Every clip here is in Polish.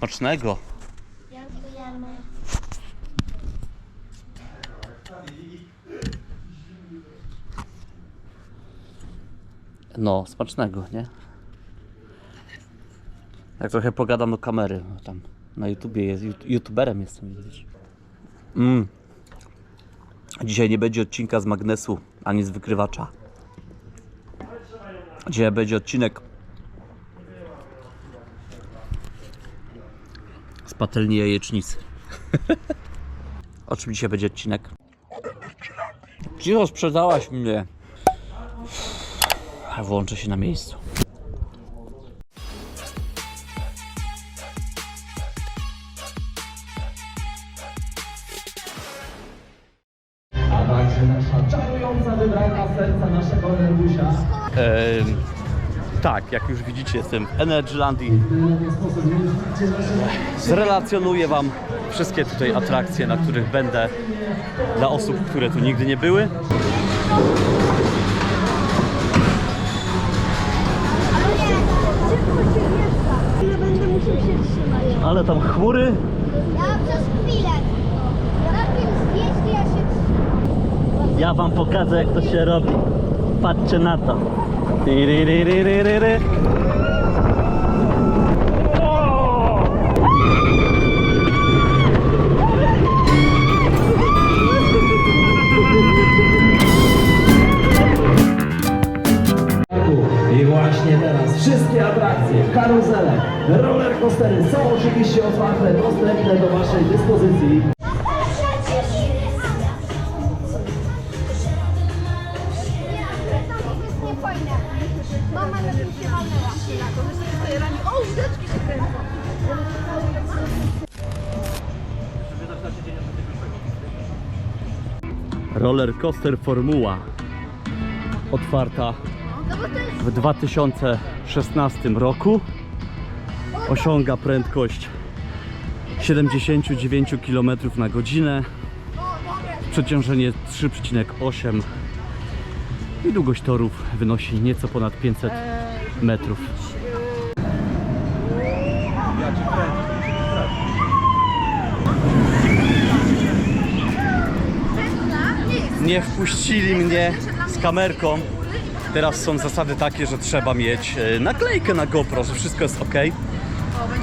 Smacznego. No, smacznego, nie? Jak trochę pogadam do kamery, bo tam na YouTubie jest, youtuberem jestem, widzisz. Mm. Dzisiaj nie będzie odcinka z magnesu, ani z wykrywacza. Dzisiaj będzie odcinek patelni jajecznicy. o czym dzisiaj będzie odcinek? Cicho, sprzedałaś mnie. Włączę się na miejscu. Tak, jak już widzicie, jestem w Energylandii. Zrelacjonuję Wam wszystkie tutaj atrakcje, na których będę dla osób, które tu nigdy nie były. Ale tam chmury. Ja przez chwilę. Ja się. Ja Wam pokażę, jak to się robi. Patrzcie na to. Tyryryryryryry. I właśnie teraz wszystkie atrakcje, karuzele, roller coastery są oczywiście otwarte, dostępne do Waszej dyspozycji. Mama się walnęła. O, łódeczki się kręcą. Roller coaster Formuła. Otwarta No to w 2016 roku. Osiąga prędkość 79 km na godzinę. Przeciążenie 3,8 i długość torów wynosi nieco ponad 500 metrów. Nie wpuścili mnie z kamerką. Teraz są zasady takie, że trzeba mieć e, naklejkę na GoPro, że wszystko jest ok.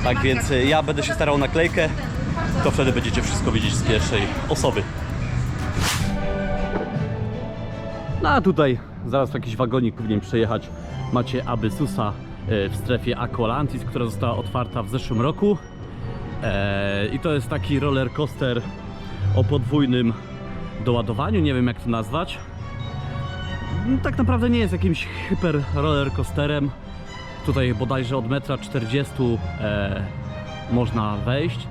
Tak więc e, ja będę się starał naklejkę, to wtedy będziecie wszystko widzieć z pierwszej osoby. No a tutaj zaraz jakiś wagonik powinien przejechać. Macie Abysusa e, w strefie Aqualantis, która została otwarta w zeszłym roku. E, I to jest taki roller coaster o podwójnym doładowaniu, nie wiem jak to nazwać. No, Tak naprawdę nie jest jakimś hyper roller coasterem. Tutaj bodajże od metra 40 e, można wejść.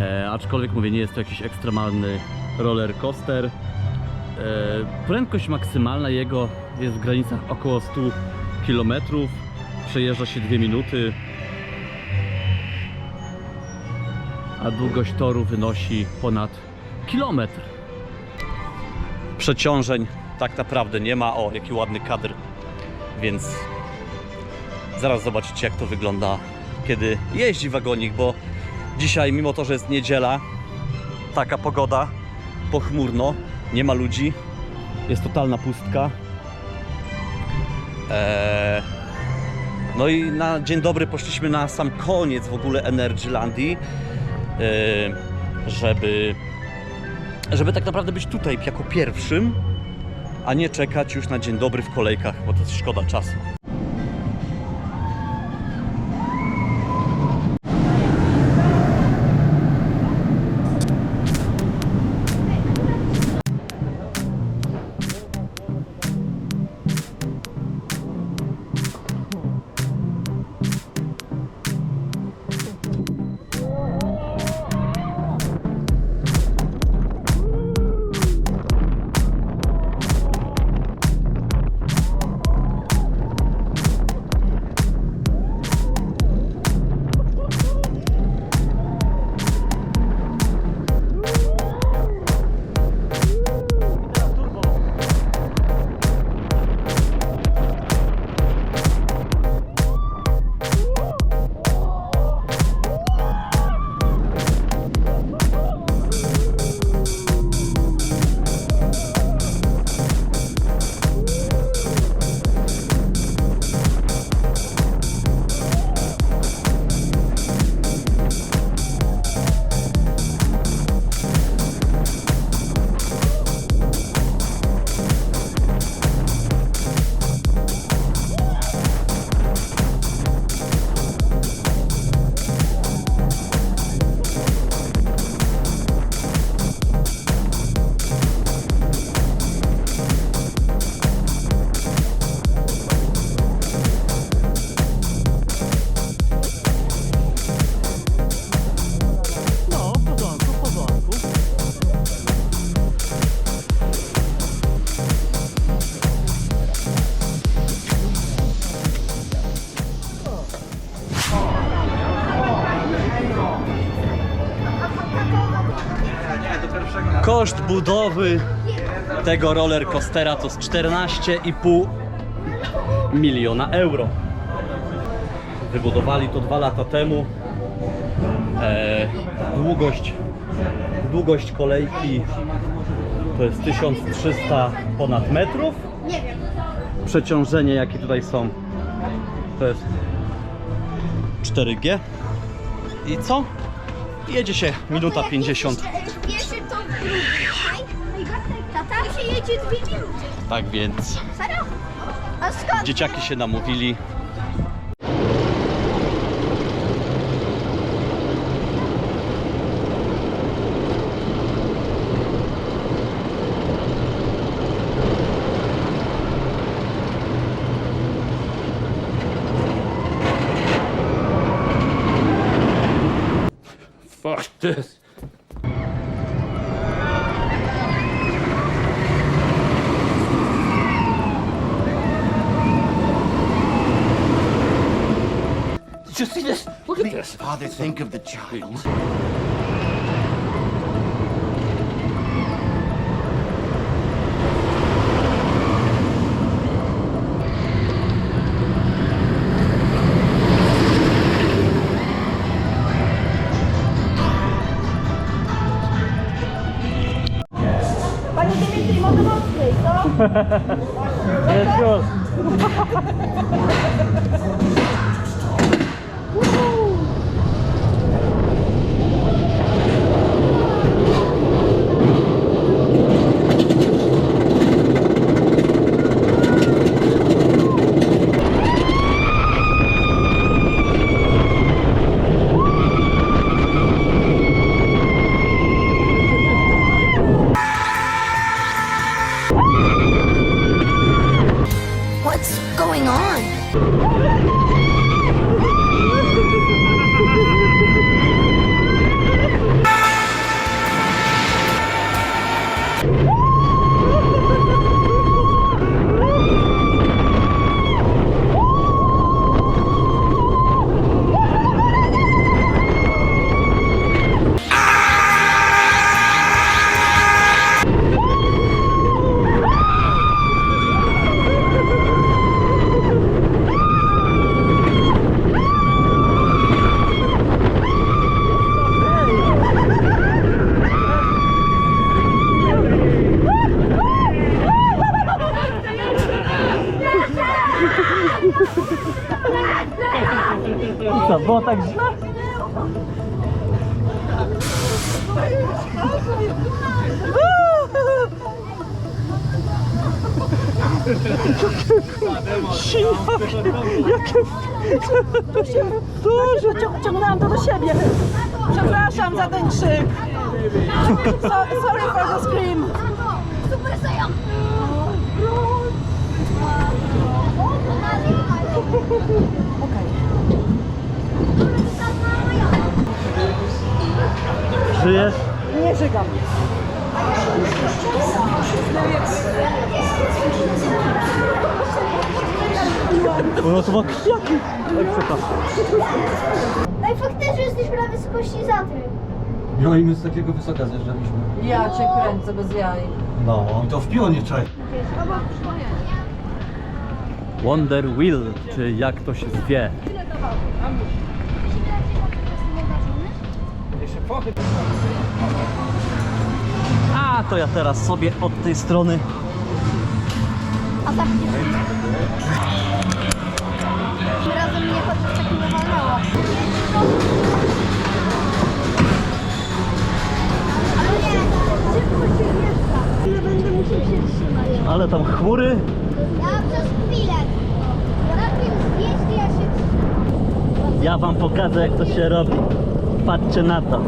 E, aczkolwiek mówię, nie jest to jakiś ekstremalny roller coaster. E, prędkość maksymalna jego jest w granicach około 100 km. Przejeżdża się 2 minuty. A długość toru wynosi ponad kilometr. Przeciążeń tak naprawdę nie ma. O, jaki ładny kadr. Więc zaraz zobaczycie, jak to wygląda, kiedy jeździ wagonik, bo dzisiaj, mimo to, że jest niedziela, taka pogoda, pochmurno, nie ma ludzi, jest totalna pustka. Eee, no i na dzień dobry poszliśmy na sam koniec w ogóle Energylandii, eee, żeby, żeby tak naprawdę być tutaj jako pierwszym, a nie czekać już na dzień dobry w kolejkach, bo to szkoda czasu. Budowy tego roller coastera to jest 14,5 miliona euro. Wybudowali to dwa lata temu. E, długość, długość kolejki to jest 1300 ponad metrów. Przeciążenie jakie tutaj są to jest 4G. I co? Jedzie się minuta 50. W pierwszym to? Dwie minuty. Tak więc Serio? A skąd? dzieciaki się namówili. Fuck this. Did you see this? Look at this. Father, think of the child. Panie Dymitri, może mocniej, co? Jest już. Co, było tak źle? Duże, cią- ciągnęłam to do siebie. Przepraszam za ten krzyk. So, sorry for the scream. Żyjesz? Nie żygam. No to ma kwiaki. No i faktycznie jesteśmy na wysokości Zatry. No i my z takiego wysoka zjeżdżaliśmy. Ja cię kręcę bez jaj. No. I to w pionie czaj. Wonder Wheel, czy jak to się zwie. A, to ja teraz sobie od tej strony A tak nie Tym razem mnie chociaż tak nie walnęło. Ale nie, szybko się. Ile będę musiał się trzymać. Ale tam chmury. Ja przez Ja wam pokażę jak to się robi. Patrzcie na to.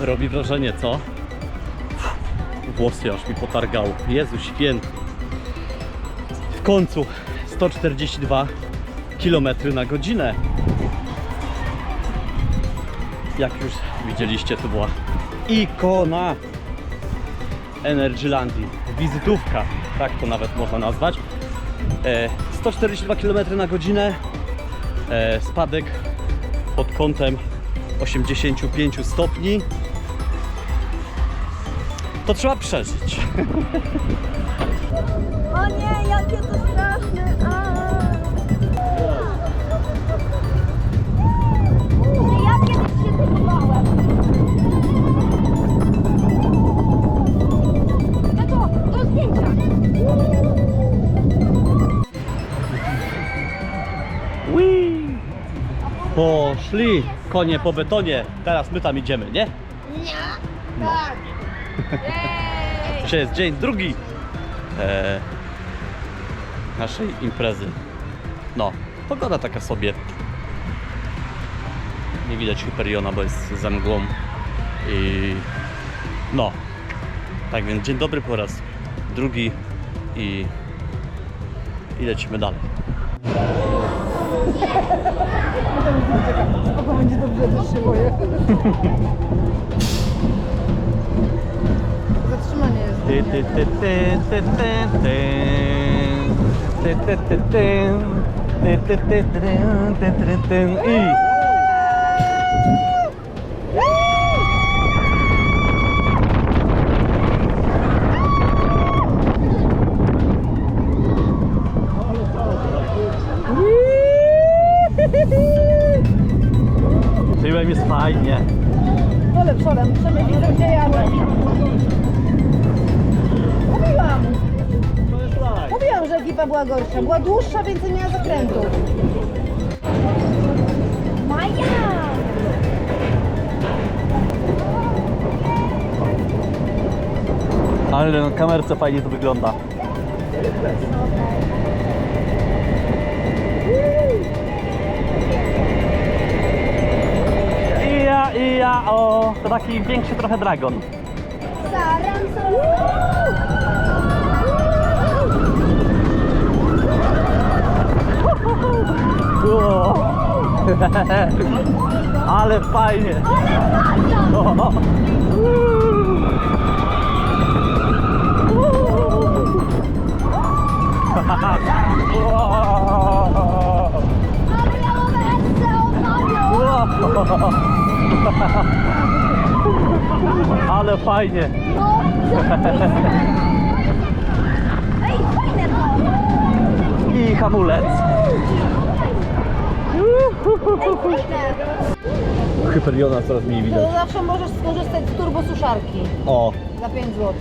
Robi wrażenie, co? Włosy aż mi potargało. Jezu święty. W końcu 142 km na godzinę. Jak już widzieliście, to była ikona Energylandii. Wizytówka, tak to nawet można nazwać. E, 142 km na godzinę. E, spadek pod kątem 85 stopni. To trzeba przeżyć. O nie, jakie to straszne! Ja kiedyś się tego bałem. Tato, do zdjęcia! Whee! Poszli konie po betonie. Teraz my tam idziemy, nie? Nie. Tak. Dzisiaj jest dzień drugi e, naszej imprezy. No, pogoda taka sobie. Nie widać Hyperiona, bo jest za mgłą. I no, tak więc dzień dobry po raz drugi i, i lecimy dalej. Spoko, będzie dobrze, też się boję. Ty, ty, ty, ty, ty, ty, ty. I tyłem jest fajnie. Dole przodem, gdzie jadę. Mówiłam, mówiłam, że ekipa była gorsza. Była dłuższa, więcej miała zakrętów. Maja! Ale na kamerce fajnie to wygląda. Ija, ija, o. To taki większy trochę dragon. Zaram Ale fajnie. O. Ale fajnie. No! Ej, fajne to! I hamulec. Hyperiona coraz mniej widać. To zawsze możesz skorzystać z turbosuszarki O. za 5 zł.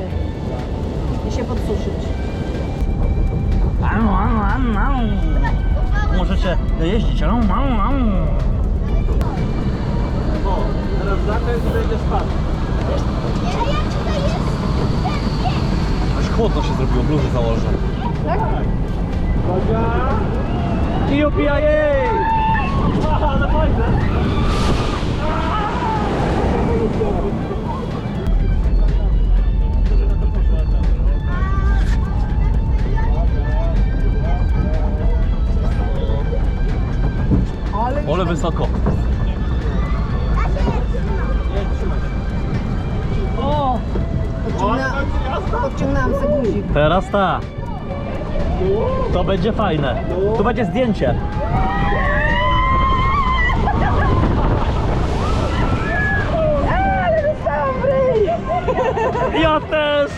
I się podsuszyć. Możecie jeździć. Ale jak tutaj jest? Aż chłodno się zrobiło, bluzę założę. Tak? I opija jej! Ale fajne! Ale Ole wysoko. O! podciągnęłam sobie guzik. Teraz ta. To będzie fajne. Tu będzie zdjęcie. Ale dostałam w ryj! Ja też!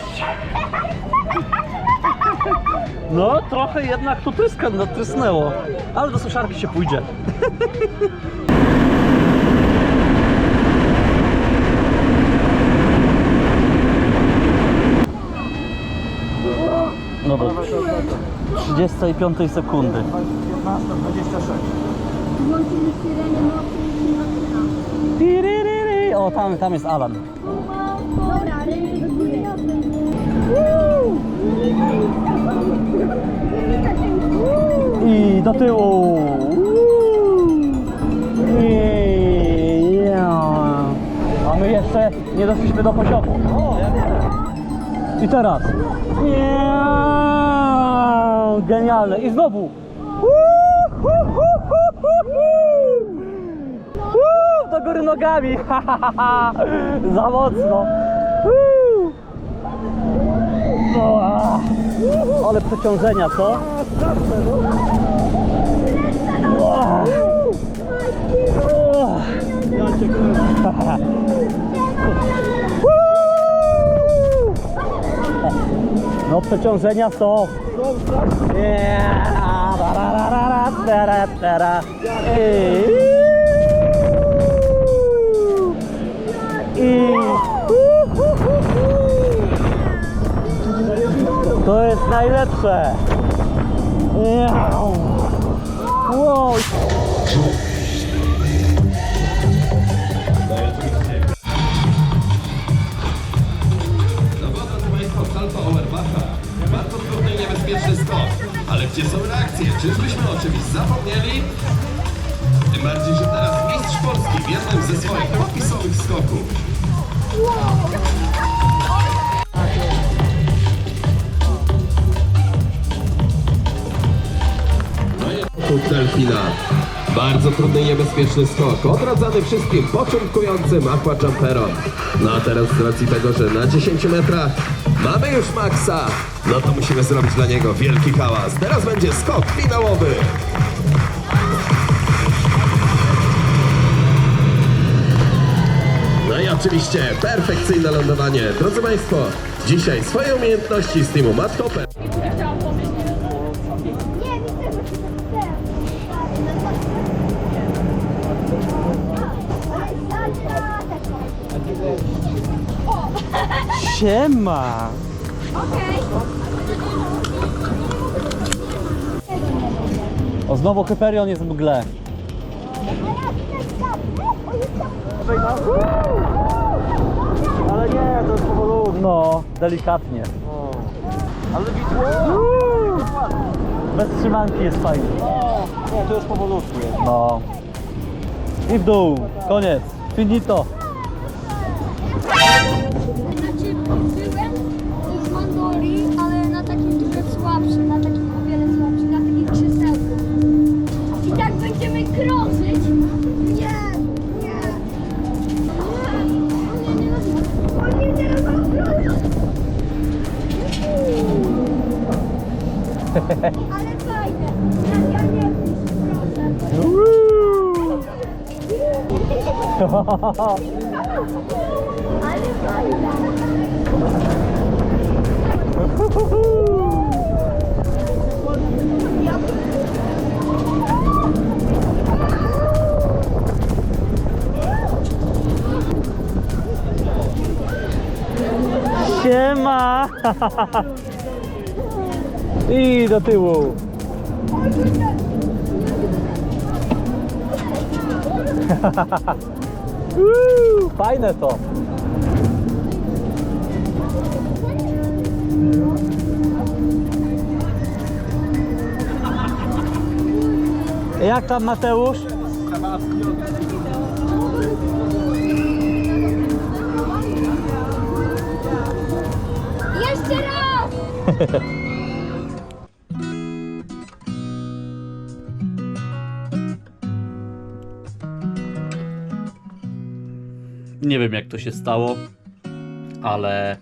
No, trochę jednak tu tryska, no, trysnęło. Ale do suszarki się pójdzie. No do 35 sekundy. Włączyli syrenę nocy i Tiriryry. O, tam, tam jest Alan. Dobra. I do tyłu. A my jeszcze nie doszliśmy do poziomu. I teraz. Genialne. I znowu do góry nogami. Za mocno. Uuu. O, a. Ale przeciążenia, co? No przeciążenia są. I... To jest najlepsze. Miau. Wow. Bardzo trudny i niebezpieczny skok. Ale gdzie są reakcje? Czyżbyśmy o czymś zapomnieli? Tym bardziej, że teraz mistrz Polski w jednym ze swoich popisowych skoków. No skok delfina. Bardzo trudny i niebezpieczny skok, odradzany wszystkim początkującym aquajumperom. No a teraz z racji tego, że na 10 metrach mamy już Maxa, no to musimy zrobić dla niego wielki hałas. Teraz będzie skok finałowy. No i oczywiście perfekcyjne lądowanie. Drodzy Państwo, dzisiaj swoje umiejętności z teamu Matt Hopper. Siema. Okej. O, znowu Hyperion jest w mgle. Ale nie, to jest powolutku. No, delikatnie. Ale widło? Bez trzymanki jest fajnie. Nie, to już powolutku jest. No. I w dół. Koniec. Finito. Ale fajne. Ja nie. Ale fajne. Siema. I do tyłu. Uuu, Fajne to. Jak tam Mateusz? Jeszcze raz! Nie wiem jak to się stało, ale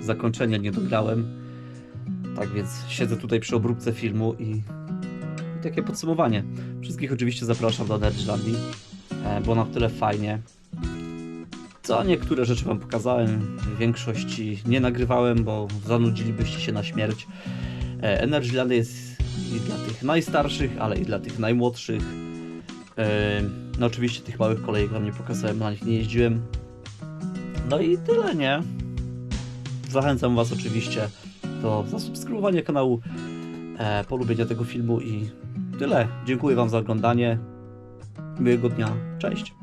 zakończenia nie dograłem. Tak więc siedzę tutaj przy obróbce filmu i, i takie podsumowanie. Wszystkich oczywiście zapraszam do Nerdlandii. E, było na tyle fajnie. Co niektóre rzeczy wam pokazałem, większości nie nagrywałem, bo zanudzilibyście się na śmierć. E, Energyland jest i dla tych najstarszych, ale i dla tych najmłodszych. No oczywiście tych małych kolejek wam nie pokazałem, na nich nie jeździłem. No i tyle, nie? Zachęcam was oczywiście do zasubskrybowania kanału, e, polubienia tego filmu i tyle. Dziękuję wam za oglądanie. Miłego dnia. Cześć.